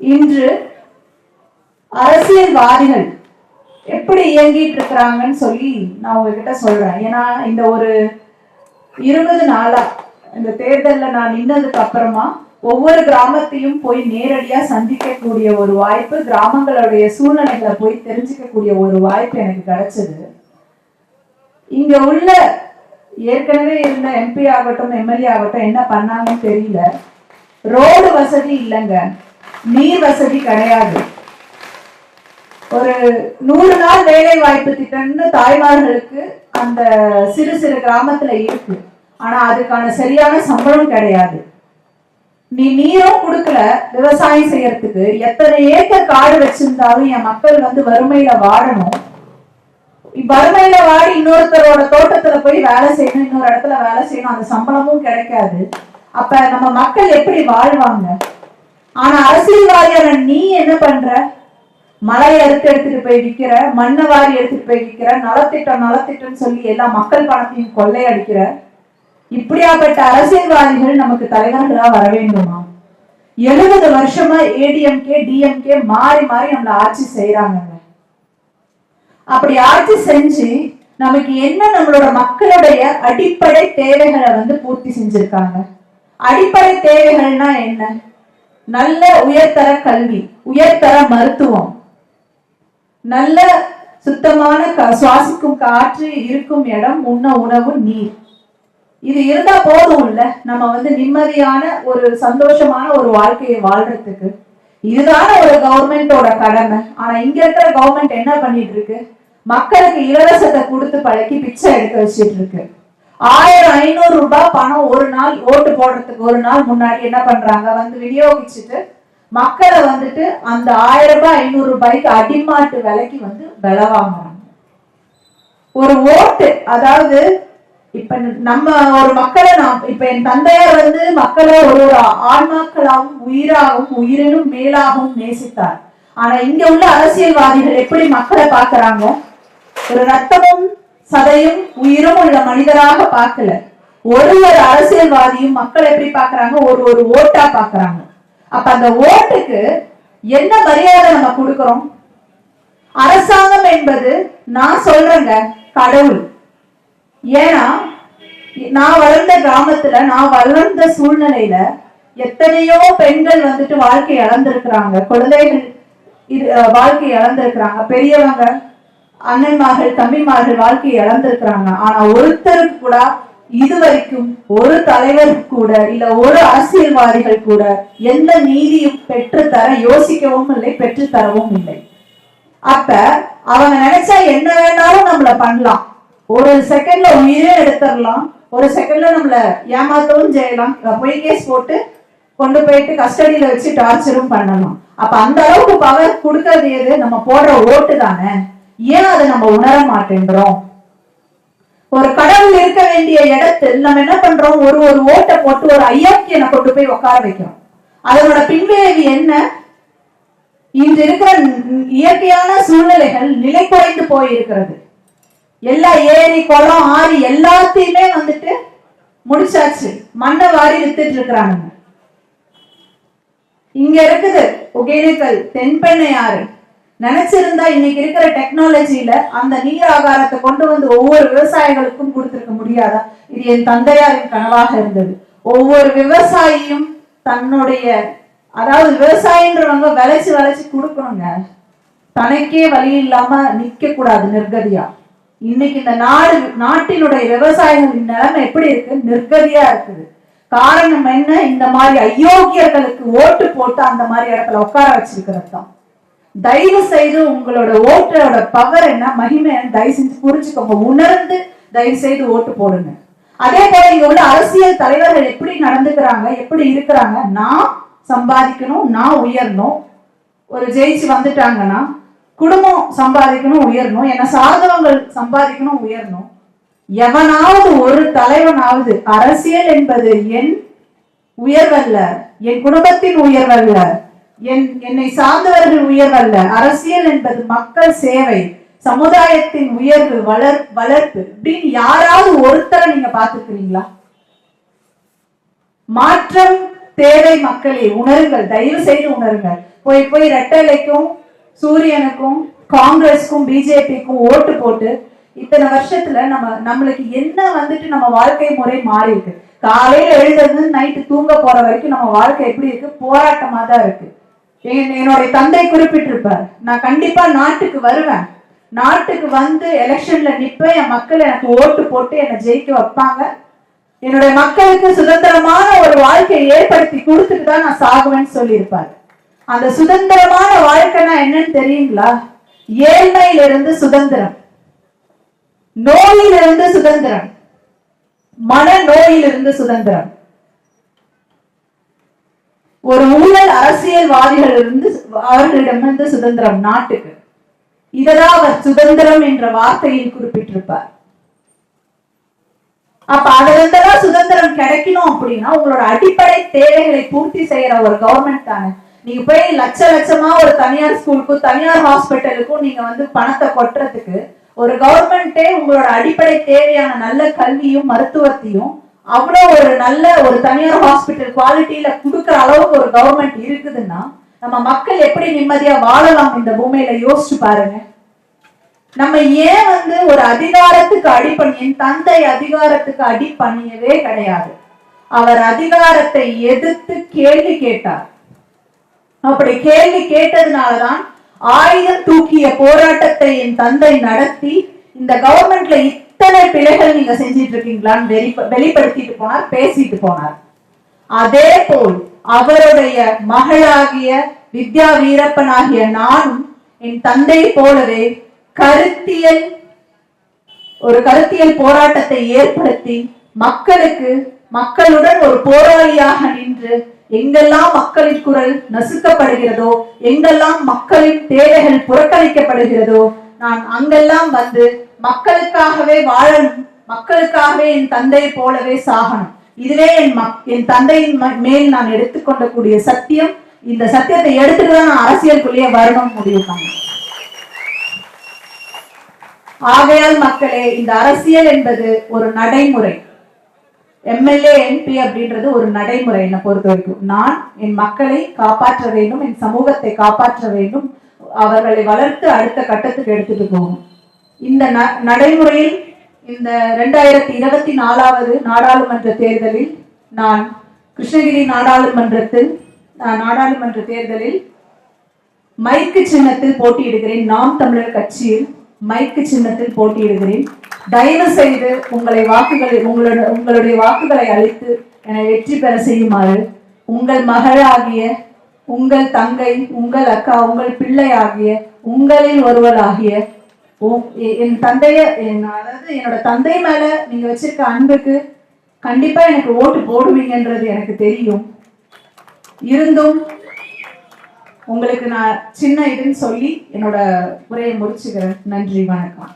இன்று அரசியல்வாதிகள் எப்படி இயங்கிட்டு இருக்கிறாங்கன்னு சொல்லி நான் உங்ககிட்ட சொல்றேன். ஏன்னா இந்த ஒரு இருபது நாளா இந்த தேர்தல்ல நான் நின்னதுக்கு அப்புறமா ஒவ்வொரு கிராமத்தையும் போய் நேரடியா சந்திக்கக்கூடிய ஒரு வாய்ப்பு கிராமங்களுடைய சூழ்நிலைகளை போய் தெரிஞ்சுக்கக்கூடிய ஒரு வாய்ப்பு எனக்கு கிடைச்சது. இங்க உள்ள ஏற்கனவே இருந்த எம்பி ஆகட்டும் எம்எல்ஏ ஆகட்டும் என்ன பண்ணாங்கன்னு தெரியல. ரோடு வசதி இல்லைங்க. நீர் வசதி கிடையாது. ஒரு நூறு நாள் வேலை வாய்ப்பு திட்டம்னு தாய்மார்களுக்கு அந்த சிறு சிறு கிராமத்துல இருக்கு. ஆனா அதுக்கான சரியான சம்பளம் கிடையாது. நீ நீரும் கொடுக்கல விவசாயம் செய்யறதுக்கு எத்தனை ஏக்கர் காடு வச்சிருந்தாலும் என் மக்கள் வந்து வறுமையில வாழணும். வறுமையில வாடி இன்னொருத்தரோட தோட்டத்துல போய் வேலை செய்யணும் இன்னொரு இடத்துல வேலை செய்யணும் அந்த சம்பளமும் கிடைக்காது. அப்ப நம்ம மக்கள் எப்படி வாழ்வாங்க? ஆனா அரசியல்வாதியான நீ என்ன பண்ற? மலையை அறுத்து எடுத்துட்டு போய் விக்கிற மண்ணை வாரி எடுத்துட்டு போய் விக்கிற நலத்திட்டம் நலத்திட்டம் சொல்லி எல்லா மக்கள் பணத்தையும் கொள்ளையடிக்கிற இப்படியாப்பட்ட அரசியல்வாதிகள் நமக்கு தலைவர்களா வர வேண்டுமா? எழுபது வருஷமா ஏடிஎம்கே டிஎம்கே மாறி மாறி நம்மள ஆட்சி செய்யறாங்க அப்படி ஆட்சி செஞ்சு நமக்கு என்ன நம்மளோட மக்களுடைய அடிப்படை தேவைகளை வந்து பூர்த்தி செஞ்சிருக்காங்க? அடிப்படை தேவைகள்னா என்ன? நல்ல உயர்தர கல்வி உயர்தர மருத்துவம். நல்ல சுத்தமான சுவாசிக்கும் காற்று இருக்கும் இடம் உண்ண உணவு நீர். இது இருந்தா போதும் இல்ல நம்ம வந்து நிம்மதியான ஒரு சந்தோஷமான ஒரு வாழ்க்கையை வாழ்றதுக்கு. இதுதான ஒரு கவர்மெண்டோட கடமை. ஆனா இங்க இருக்கிற கவர்மெண்ட் என்ன பண்ணிட்டு இருக்கு? மக்களுக்கு இலவசத்தை கொடுத்து பழக்கி பிச்சை எடுக்க வச்சிட்டு இருக்கு. ஆயிரம் ஐநூறு ரூபாய் பணம் ஒரு நாள் ஓட்டு போடுறதுக்கு ஒரு நாள் முன்னாடி என்ன பண்றாங்க? வந்து விநியோகிச்சுட்டு மக்களை வந்துட்டு அந்த ஆயிரம் ரூபாய் ஐநூறு ரூபாய்க்கு அடிமாட்டு விலைக்கு வந்து விலை வாங்குறாங்க. ஒரு ஓட்டு அதாவது இப்ப நம்ம ஒரு மக்களை நாம் இப்ப என் தந்தையார் வந்து மக்களை ஒரு ஒரு ஆன்மாக்களாகவும் உயிராகவும் உயிரினும் மேலாகவும் நேசித்தார். ஆனா இங்க உள்ள அரசியல்வாதிகள் எப்படி மக்களை பார்க்கறாங்க? ஒரு ரத்தமும் சதையும் உயிரும் உள்ள மனிதராக பார்க்கல. ஒரு ஒரு அரசியல்வாதியும் மக்கள் எப்படி பாக்குறாங்க ஒரு ஒரு ஓட்டா பாக்குறாங்க அப்ப அந்த ஓட்டுக்கு என்ன மரியாதை நம்ம கொடுக்கிறோம்? அரசாங்கம் என்பது நான் சொல்றேங்க கடவுள். ஏன்னா நான் வளர்ந்த கிராமத்துல நான் வளர்ந்த சூழ்நிலையில எத்தனையோ பெண்கள் வந்துட்டு வாழ்க்கை இழந்திருக்கிறாங்க. குழந்தைகள் இது வாழ்க்கை இழந்திருக்கிறாங்க. பெரியவங்க அண்ணன்மார்கள் தம்பிமார்கள் வாழ்க்கை இழந்திருக்கிறாங்க. ஆனா ஒருத்தருக்கு கூட இதுவரைக்கும் ஒரு தலைவர் கூட இல்ல ஒரு அரசியல்வாதிகள் கூட எந்த நீதியும் பெற்று தர யோசிக்கவும் இல்லை பெற்று தரவும் இல்லை. அப்ப அவங்க நினைச்சா என்ன வேணாலும் நம்மள பண்ணலாம். ஒரு செகண்ட்ல உயிரே எடுத்துடலாம். ஒரு செகண்ட்ல நம்மள ஏமாத்தவும் செய்யலாம். போய் கேஸ் போட்டு கொண்டு போயிட்டு கஸ்டடியில வச்சு டார்ச்சரும் பண்ணலாம் அப்ப அந்த அளவுக்கு பவர் கொடுக்கறது எது? நம்ம போடுற ஓட்டு தானே. ஏன் அதை நம்ம உணர மாட்டேன்றோம்? ஒரு கடவுள் இருக்க வேண்டிய இடத்தில் நம்ம என்ன பண்றோம்? ஒரு ஒரு ஓட்டை போட்டு ஒரு ஐயாக்கியனை கொண்டு போய் உட்கார வைக்கிறோம். அதனோட பின்விளைவு என்ன? இன்று இருக்கிற இயற்கையான சூழ்நிலைகள் நிலை குறைந்து போயிருக்கிறது. எல்லா ஏரி குளம் ஆறு எல்லாத்தையுமே வந்துட்டு முடிச்சாச்சு. மண்ணை வாரி வித்துட்டு இருக்கிறாங்க இங்க இருக்குது ஒகேனக்கல் தென்பெண்ணையாறு நினைச்சிருந்தா இன்னைக்கு இருக்கிற டெக்னாலஜியில அந்த நீர் ஆகாரத்தை கொண்டு வந்து ஒவ்வொரு விவசாயிகளுக்கும் கொடுத்திருக்க முடியாதா? இது என் தந்தையாரின் கனவாக இருந்தது. ஒவ்வொரு விவசாயியும் தன்னுடைய அதாவது விவசாயின்றவங்க விளைச்சு விளைச்சு கொடுக்கணுங்க. தனக்கே வழி இல்லாம நிக்க கூடாது நிர்கதியா. இன்னைக்கு இந்த நாடு நாட்டினுடைய விவசாயிகளின் நிலைமை எப்படி இருக்கு? நிர்கதியா இருக்குது. காரணம் என்ன? இந்த மாதிரி அயோக்கியர்களுக்கு ஓட்டு போட்டு அந்த மாதிரி இடத்துல உட்கார வச்சிருக்கிறது தான் தயவு செய்து உங்களோட ஓட்டோட பவர் என்ன மகிமை தயவு செஞ்சு புரிஞ்சுக்கோங்க. உணர்ந்து தயவு செய்து ஓட்டு போடுங்க. அதே போல இங்க உள்ள அரசியல் தலைவர்கள் எப்படி நடந்துக்கிறாங்க எப்படி இருக்கிறாங்க நான் சம்பாதிக்கணும் நான் உயரணும். ஒரு ஜெயிச்சு வந்துட்டாங்கன்னா குடும்பம் சம்பாதிக்கணும் உயரணும். என்ன சார்ந்தவங்க சம்பாதிக்கணும் உயரணும். எவனாவது ஒரு தலைவனாவது அரசியல் என்பது என் உயர்வல்ல என் குடும்பத்தின் உயர்வல்ல. என்னை சார்ந்தவர்கள் உயர்வல்ல அரசியல் என்பது மக்கள் சேவை சமுதாயத்தின் உயர்வு வளர் வளர்ப்பு. இப்படின்னு யாராவது ஒருத்தரை நீங்க பார்த்துக்கிறீங்களா மாற்றம் தேவை மக்களே உணருங்கள். தயவு செய்து உணருங்கள். போய் போய் ரெட்டலைக்கும் சூரியனுக்கும் காங்கிரஸ்க்கும் பிஜேபிக்கும் ஓட்டு போட்டு இத்தனை வருஷத்துல நம்ம நம்மளுக்கு என்ன வந்துட்டு நம்ம வாழ்க்கை முறை மாறி இருக்கு. காலையில எழுந்தது நைட்டு தூங்க போற வரைக்கும் நம்ம வாழ்க்கை எப்படி இருக்கு? போராட்டமா தான் இருக்கு. என்னுடைய தந்தை குறிப்பிட்டிருப்பார். நான் கண்டிப்பா நாட்டுக்கு வருவேன். நாட்டுக்கு வந்து எலெக்ஷன்ல நிப்பேன். என் மக்கள் எனக்கு ஓட்டு போட்டு என்னை ஜெயிக்க வைப்பாங்க. என்னுடைய மக்களுக்கு சுதந்திரமான ஒரு வாழ்க்கையை ஏற்படுத்தி கொடுத்துட்டு தான் நான் சாகுவேன்னு சொல்லியிருப்பார். அந்த சுதந்திரமான வாழ்க்கைனா என்னன்னு தெரியுங்களா? ஏழ்மையிலிருந்து சுதந்திரம். நோயிலிருந்து சுதந்திரம். மன நோயிலிருந்து சுதந்திரம். ஒரு ஊழல் அரசியல்வாதிகளிலிருந்து அவர்களிடமிருந்து சுதந்திரம் நாட்டுக்கு. இததான் அவர் சுதந்திரம் என்ற வார்த்தையில் குறிப்பிட்டிருப்பார். அப்ப அதுல இருந்தெல்லாம் சுதந்திரம் கிடைக்கணும் அப்படின்னா உங்களோட அடிப்படை தேவைகளை பூர்த்தி செய்யற ஒரு கவர்மெண்ட் தானே. நீங்க போய் லட்ச லட்சமா ஒரு தனியார் ஸ்கூலுக்கும் தனியார் ஹாஸ்பிட்டலுக்கும் நீங்க வந்து பணத்தை கொட்டுறதுக்கு ஒரு கவர்மெண்ட்டே உங்களோட அடிப்படை தேவையான நல்ல கல்வியும் மருத்துவத்தையும் அவ்வளோ ஒரு நல்ல ஒரு தனியார் ஹாஸ்பிட்டல் குவாலிட்டியில கொடுக்குற அளவுக்கு ஒரு கவர்மெண்ட் இருக்குதுன்னா நம்ம மக்கள் எப்படி நிம்மதியா வாழலாம் இந்த பூமியில யோசிச்சு பாருங்க. நம்ம ஏன் வந்து ஒரு அதிகாரத்துக்கு அடிப்பணி என் தந்தை அதிகாரத்துக்கு அடிப்பணியவே கிடையாது. அவர் அதிகாரத்தை எதிர்த்து கேள்வி கேட்டார். அப்படி கேள்வி கேட்டதுனாலதான் ஆயுதம் தூக்கிய போராட்டத்தை என் தந்தை நடத்தி இந்த கவர்மெண்ட்ல இத்தனை பிழைகள் நீங்க செஞ்சிட்டு இருக்கீங்களான்னு வெளிப்ப- வெளிப்படுத்திட்டு போனார் பேசிட்டு போனார். அதே போல் அவருடைய மகளாகிய வித்யா வீரப்பனாகிய நானும் என் தந்தை போலவே கருத்தியல் ஒரு கருத்தியல் போராட்டத்தை ஏற்படுத்தி மக்களுக்கு மக்களுடன் ஒரு போராளியாக நின்று எங்கெல்லாம் மக்களின் குரல் நசுக்கப்படுகிறதோ எங்கெல்லாம் மக்களின் தேவைகள் புறக்கணிக்கப்படுகிறதோ நான் அங்கெல்லாம் வந்து மக்களுக்காகவே வாழணும் மக்களுக்காகவே என் தந்தை போலவே சாகணும். இதுவே என் மக் என் தந்தையின் மேல் நான் எடுத்துக்கொண்டக்கூடிய சத்தியம். இந்த சத்தியத்தை எடுத்துட்டு தான் நான் அரசியலுக்குள்ளேயே வரணும் முடிவு பண்ணேன். ஆகையால் மக்களே இந்த அரசியல் என்பது ஒரு நடைமுறை. எம்எல்ஏ எம்பி அப்படின்றது ஒரு நடைமுறை என்னை பொறுத்த வரைக்கும் நான் என் மக்களை காப்பாற்ற வேண்டும் என் சமூகத்தை காப்பாற்ற வேண்டும். அவர்களை வளர்த்து அடுத்த கட்டத்துக்கு எடுத்துட்டு போகும். இந்த ந- நடைமுறையில் இந்த ரெண்டாயிரத்தி இருபத்தி நாலாவது நாடாளுமன்ற தேர்தலில் நான் கிருஷ்ணகிரி நாடாளுமன்றத்தில் நான் நாடாளுமன்ற தேர்தலில் மைக்கு சின்னத்தில் போட்டியிடுகிறேன். நாம் தமிழர் கட்சியில் மைக்கு சின்னத்தில் போட்டியிடுகிறேன். தயவு செய்து உங்களை வாக்குகளை உங்களுடைய உங்களுடைய வாக்குகளை அளித்து என்னை வெற்றி பெற செய்யுமாறு உங்கள் மகளாகிய உங்கள் தங்கை உங்கள் அக்கா உங்கள் பிள்ளை ஆகிய உங்களில் ஒருவராகிய எ- என் தந்தைய என் அதாவது என்னோட தந்தை மேல நீங்க வச்சிருக்க அன்புக்கு கண்டிப்பா எனக்கு ஓட்டு போடுவீங்கன்றது எனக்கு தெரியும். இருந்தும் உங்களுக்கு நான் சின்ன இதுன்னு சொல்லி என்னோட உரையை முடிச்சுக்கிறேன். நன்றி வணக்கம்.